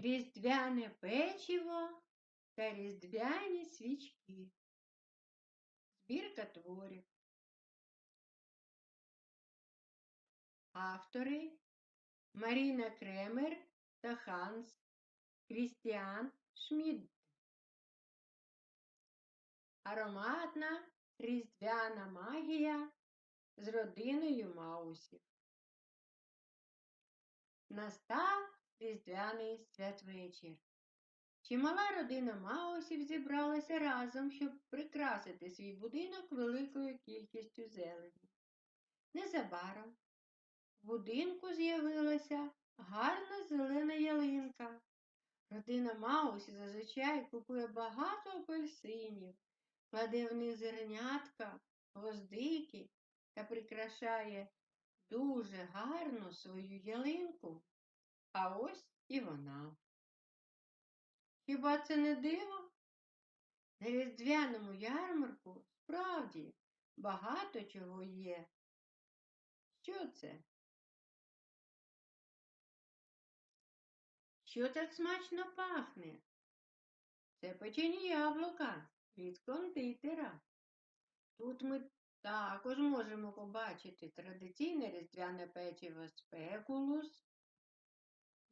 різдвяне печиво та різдвяні свічки. Збірка творів. Автори Маріна Кремер та Ханс Крістіан Шмідт. Ароматна різдвяна магія з родиною Маусів. Настав різдвяний святвечір. Чимала родина Маусів зібралася разом, щоб прикрасити свій будинок великою кількістю зелені. Незабаром в будинку з'явилася гарна зелена ялинка. Родина Маусі зазвичай купує багато апельсинів, кладе в них зернятка, гвоздики та прикрашає дуже гарно свою ялинку. А ось і вона. Хіба це не диво? На різдвяному ярмарку справді багато чого є. Що це? Що так смачно пахне? Це печені яблука від кондитера. Тут ми також можемо побачити традиційне різдвяне печиво спекулус,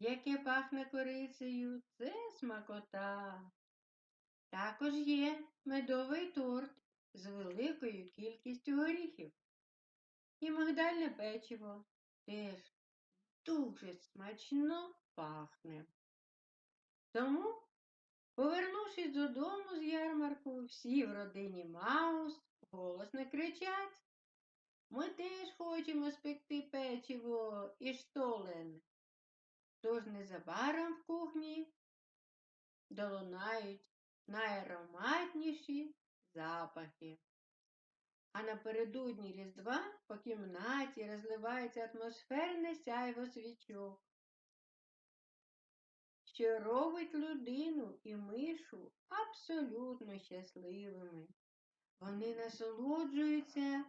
яке пахне корицею, це смакота. Також є медовий торт з великою кількістю горіхів. І мигдальне печиво теж дуже смачно пахне. Тому, повернувшись додому з ярмарку, всі в родині Маус голосно кричать. Ми теж хочемо спекти печиво і штолен. Тож незабаром в кухні долунають найароматніші запахи. А напередодні Різдва по кімнаті розливається атмосферне сяйво свічок, що робить людину і мишу абсолютно щасливими. Вони насолоджуються